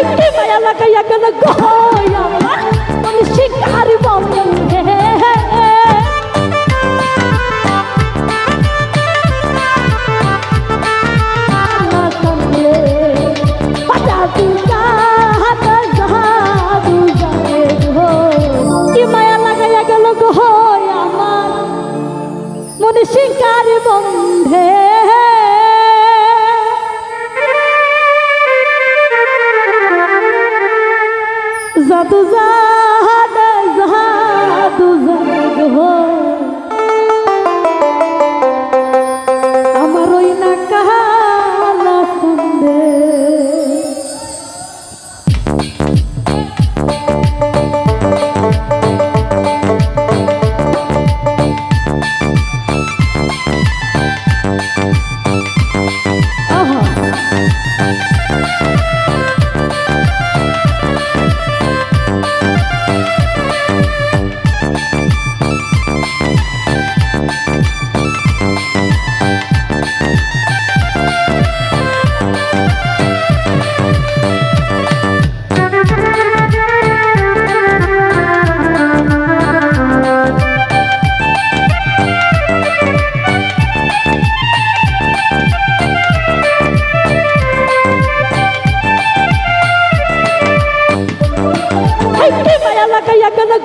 আইতে মায়া লাগাইয়া গেল গয় আমার আমি শিকারি বন্ধন হে শিকার বন্ধে na kaya ka nag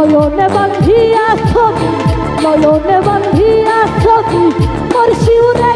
নয়নে বান্ধিয়া ছবি নয়নে বান্ধিয়া ছবি মোর শিউরে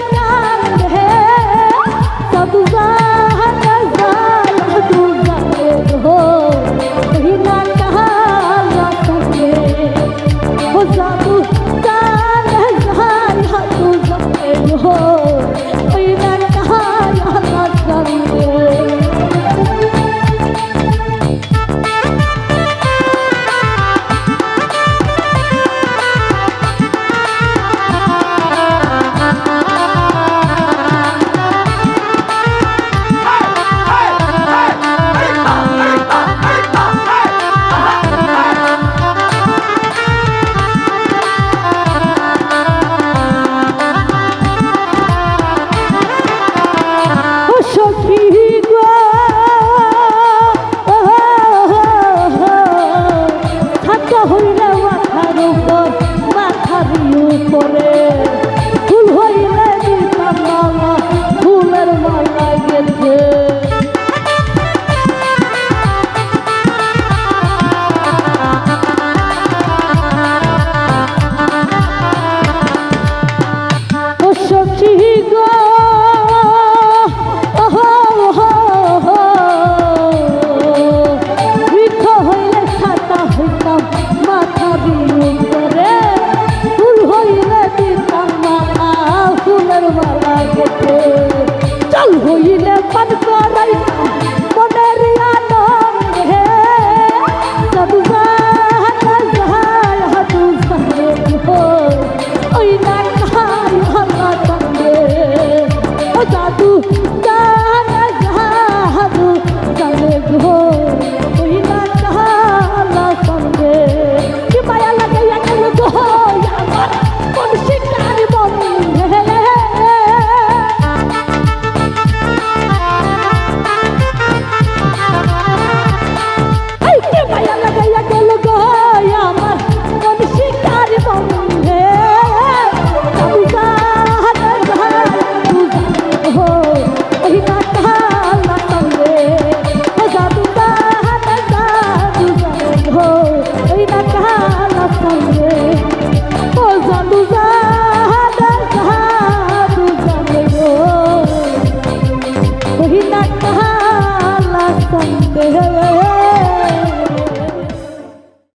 হো